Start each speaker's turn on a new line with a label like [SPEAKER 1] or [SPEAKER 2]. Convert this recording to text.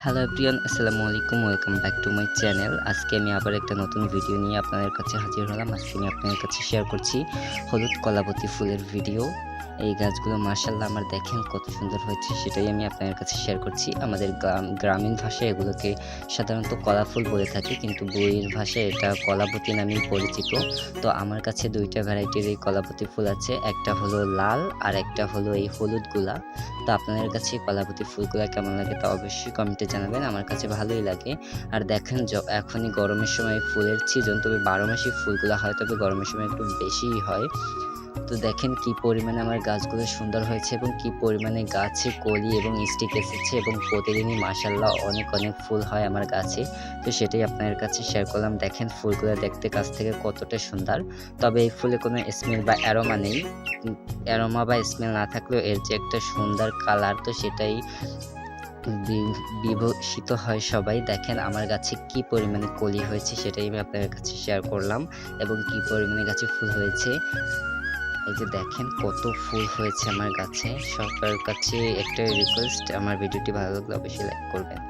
[SPEAKER 1] Hello everyone আসসালামু আলাইকুম welcome back to my channel আজকে আমি আবার একটা নতুন ভিডিও নিয়ে আপনাদের কাছে হাজির হলাম। আজকে আমি আপনাদের কাছে শেয়ার করছি হলুদ কলাবতী ফুলের ভিডিও এই গাছগুলো মার্শাল্লাহ আমার দেখেন কত সুন্দর হয়েছে, সেটাই আমি আপনাদের কাছে শেয়ার করছি। আমাদের গ্রাম, গ্রামীণ ভাষায় এগুলোকে সাধারণত কলা ফুল বলে থাকি, কিন্তু বইয়ের ভাষায় এটা কলাপতি নামেই পরিচিত। তো আমার কাছে দুইটা ভ্যারাইটির এই কলাপতি ফুল আছে, একটা হলো লাল আর একটা হলো এই হলুদ হলুদগুলা তো আপনাদের কাছে কলাপতি ফুলগুলো কেমন লাগে তা অবশ্যই কমেন্টে জানাবেন, আমার কাছে ভালোই লাগে। আর দেখেন এখনই গরমের সময় ফুলের সিজন তবে বারো মাসি ফুলগুলো হয়, তবে গরমের সময় একটু বেশিই হয়। তো দেখেন কি পরিমাণে আমার গাছগুলো সুন্দর হয়েছে এবং কি পরিমাণে গাছে কলি এবং স্টিক এসেছে এবং প্রতিদিনই মাসাল্লাহ অনেক অনেক ফুল হয় আমার গাছে। তো সেটাই আপনাদের কাছে শেয়ার করলাম। দেখেন ফুলগুলো দেখতে কাছ থেকে কতটা সুন্দর। তবে এই ফুলে কোনো স্মেল বা অ্যারোমা নেই। অ্যারোমা বা স্মেল না থাকলেও এর যে একটা সুন্দর কালার তো সেটাই বিভূষিত হয় সবাই। দেখেন আমার গাছে কি পরিমাণে কলি হয়েছে সেটাই আমি আপনাদের কাছে শেয়ার করলাম এবং কি পরিমাণে গাছে ফুল হয়েছে। এই যে দেখেন কত ফুল হয়েছে আমার গাছে সবার কাছে একটা রিকোয়েস্ট আমার ভিডিওটি ভালো লাগলে অবশ্যই লাইক করবেন।